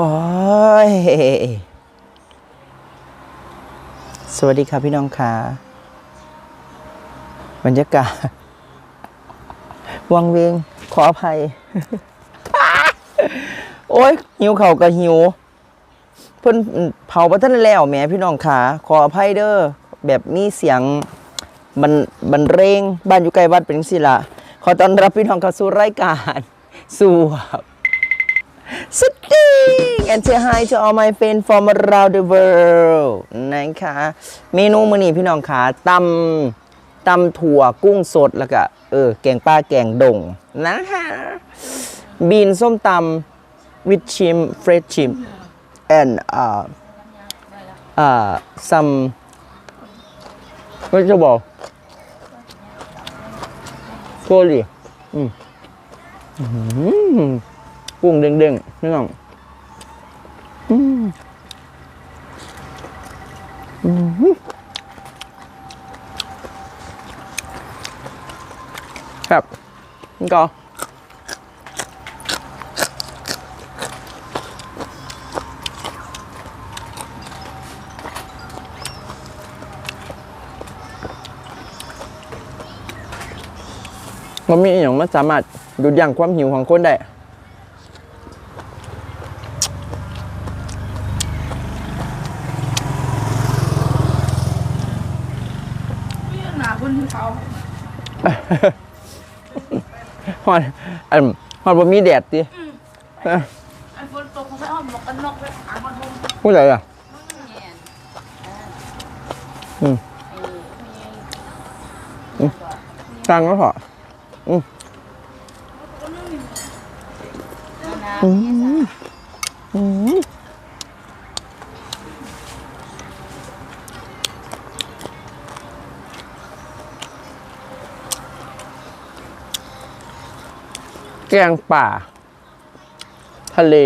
โอ้ย สวัสดีครับพี่น้องค่ะบรรยากาศวังเวงขออภัย โอ้ย หิวเข่ากับหิว เพิ่นเผาประทันแล้วแหม่พี่น้องค่ะ ขออภัยเด้อแบบมีเสียงบันบันเรงบ้านอยู่ใกล้วัดเป็นจังซี่ล่ะขอต้อนรับพี่น้องเข้าสู่รายการ สู่ สติง and say hi to all my friends from around the world นะคะ เมนูมื้อนี้พี่น้องค่ะตำตำถั่วกุ้งสดแล้วก็เออแกงปลาแกงดงนะคะบีนส้มตำ with chim fresh chim and uh uh some ไม่จะบอกโคลีอืม กุ้งเด้งๆนี่น้องอืมอื้อหือครับนี่ก็มันมีอหย่างมันสามารถหยุดยั้งความหิวของคนได้ พี่หนา คนที่เขาฮอดอันฮอดบ่มีแดดติเอ้อไอ้ฝนตกเขาไม่เอาหมวกกันน็อกไปหามาทมผู้ใดอะอืมสร้างก็พออืมอืมอืม งป่า ทะเล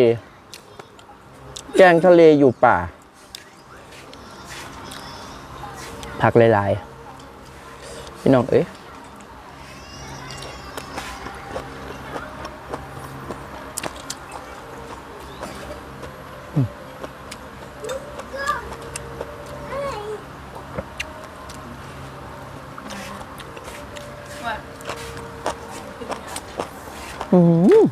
แกงทะเลอยู่ป่า ผักหลายๆ พี่น้องเอ้ย ว่า อืม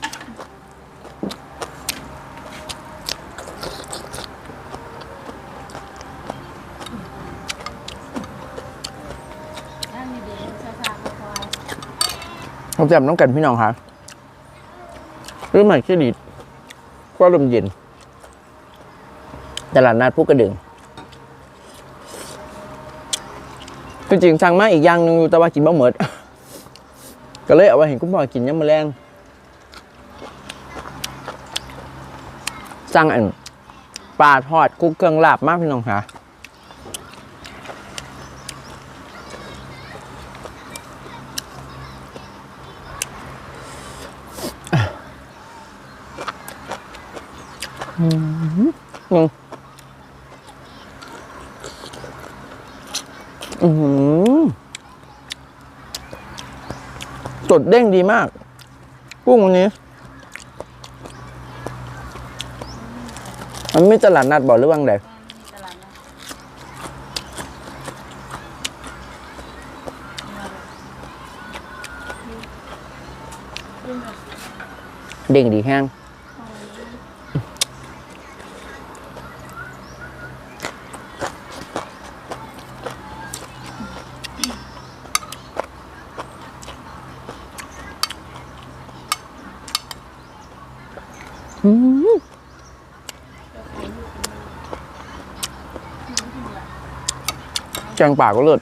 นั่งดีๆช้าๆค่อย เราจำน้องกันพี่น้องคะรือใหม่เครดิตก็ลมเย็นตลาดนัดผู้กระดึงจริงๆสั่งมาอีกอย่างหนึงอยู่แต่ว่ากินบ่หมิดก็เลยเอาไว้เห็นคุณพ่อกินยำมะแรงสั่งอันปลาทอดคลุกเครื่องลาบมากพี่น้องคะ อืมอือหือสดเด้งดีมากกุ้งวันนี้ มันไม่ตลาดนัดบอหรือว่างใดๆตลาดนะเด้งดีแห้ง กงป่าก็เลิศ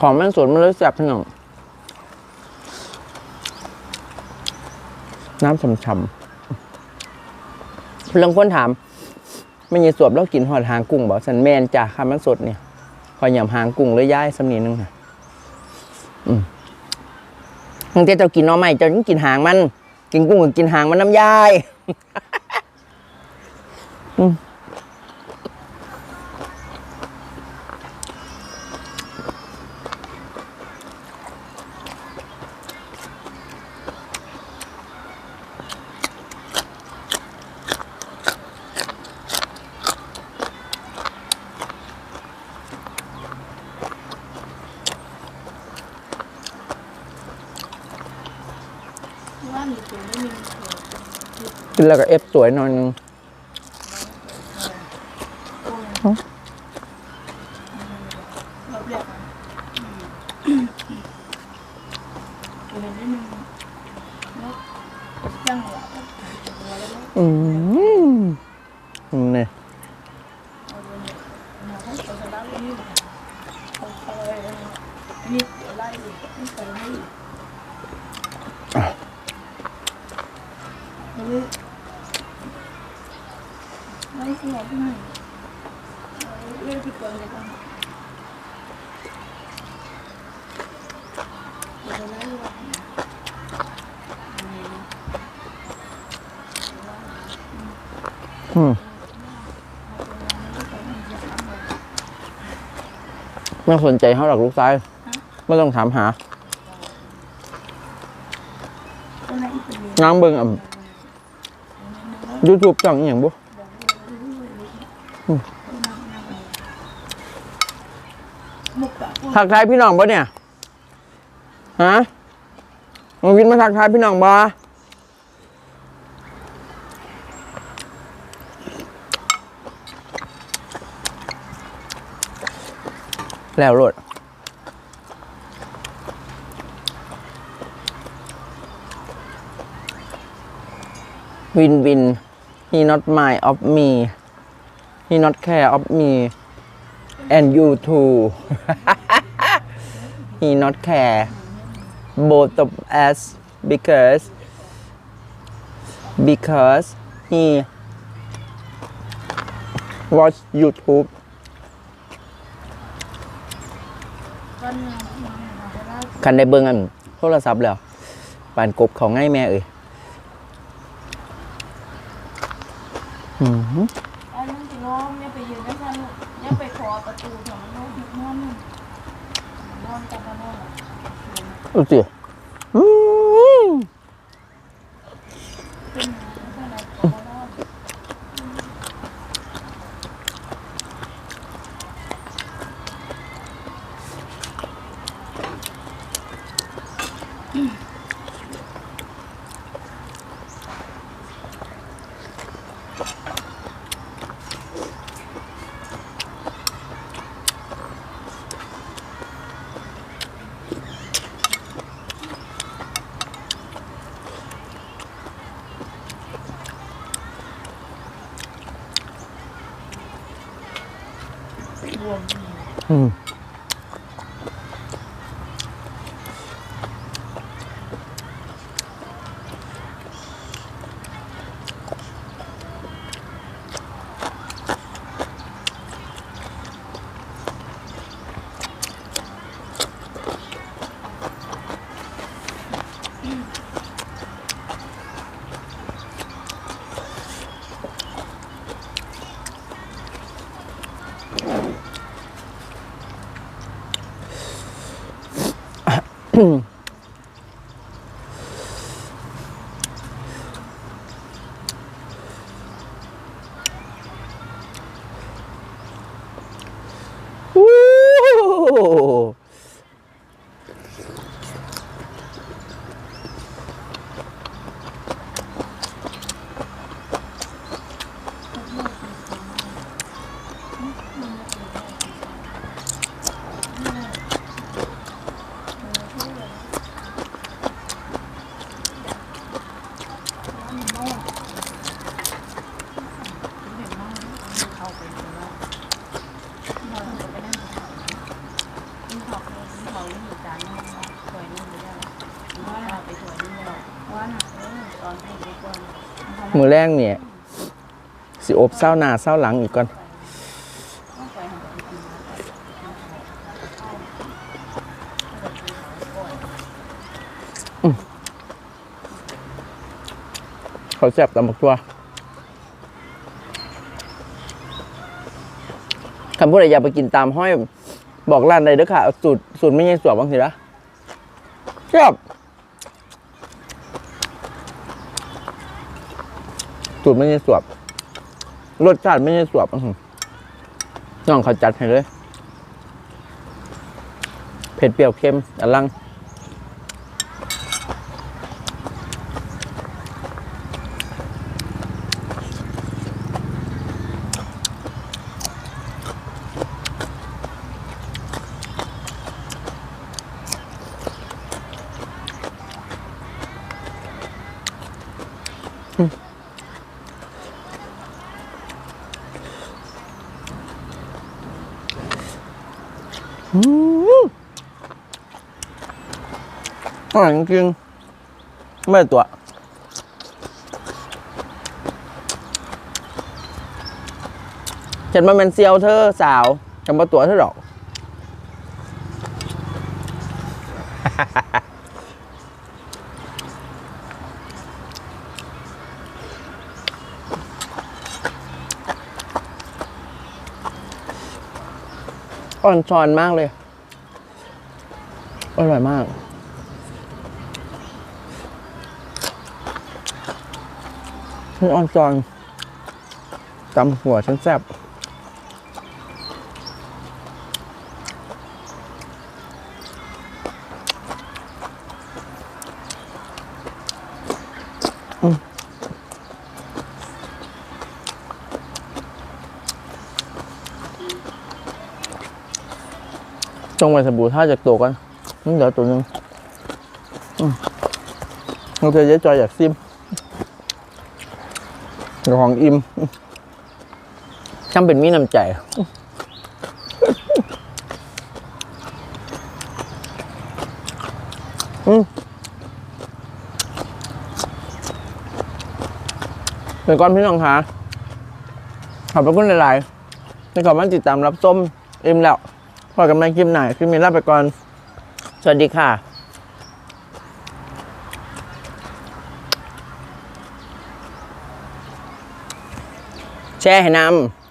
ของแม่งสวนมันเลยแซ่บพี่น้องน้ำช่ำๆเพื่อนคนถาม ไม่ยีสวบแล้วกินหอดหางกุ้งบอกสันแมนจ้ะค่ะมันสดเนี่ยคอยหยำหางกุ้งเลยย้ายสำนีนึงค่ะอืม บางทีเจ้ากินน้อไม่เจ้าต้องกินหางมัน กินกุ้งก็กินหางมันน้ำยาย อืม กินแล้วก็เอฟสวยหน่อยนึง เราเรียกตัวนี้นิดนึงแล้วยังเหรอตัวเล็ก อืมนี่ เอา ไม่สนใจเขาหรอกลูกซ้ายไม่ต้องถามหาตัวไหนอีกเป็นนางเบิ่งอะ YouTube จ่องอหย่างบุมุกปะทักทายพี่น้องบ่เนี่ย ฮะน้องวินมาทักทายพี่น้องบ่ แล้วโลดวินวิน he not my of me he not care of me and you too he not care both of us because because he watch YouTube กัน คันได้เบิ่งอันโทรศัพท์แล้วปานกบเขาง่ายแม่เอ่ยอือหือไอ้นั่นจะน้องเนี่ยไปยืนนั่นกันเนี่ยไปขอประตูของน้องหิบนอนนอนกันกันนอนดูสิอืม เป็นอะไรก็นอน อื มวู้ มือแรกเนี่ยสิอบเศร้าหน้าเศร้าหลังอีกก่อนเขาแซ่บตำบักตัวคำพูดอะไรอย่าไปกินตามห้อยบอกร้านใดเด้อค่ะ สูตรสูตรไม่ใช่สวบบางทีละแซ่บ สูตรไม่ใช่สวบ รสชาติไม่ใช่สวบน้องเขาจัดให้เลย เผ็ดเปรี้ยวเค็มอลัง อืมอร่อยจริงๆไม่ตัวฉันมาเป็นเซียวเธอสาวจะมาตัวเธอหรอก อ่อนช้อนมากเลย อร่อยมาก มันอ่อนจอนตำหัวฉันแซ่บ จงไว้สบู่ท่าจากตัวกันนี่เหลือตัวหนึงโอเราจะเจ๊จอยอยากซิมของอิ่มช่างเป็นมีน้ำใจอืมเดี๋ยวก่อนพี่น้องคะขอบพระคุณหลายๆในขอบมันติดตามรับส้มอิ่มแล้ว พอกับแม่คิมหน่าคลิมมีลาไปก่อน สวัสดีค่ะแช่ให้น้ำ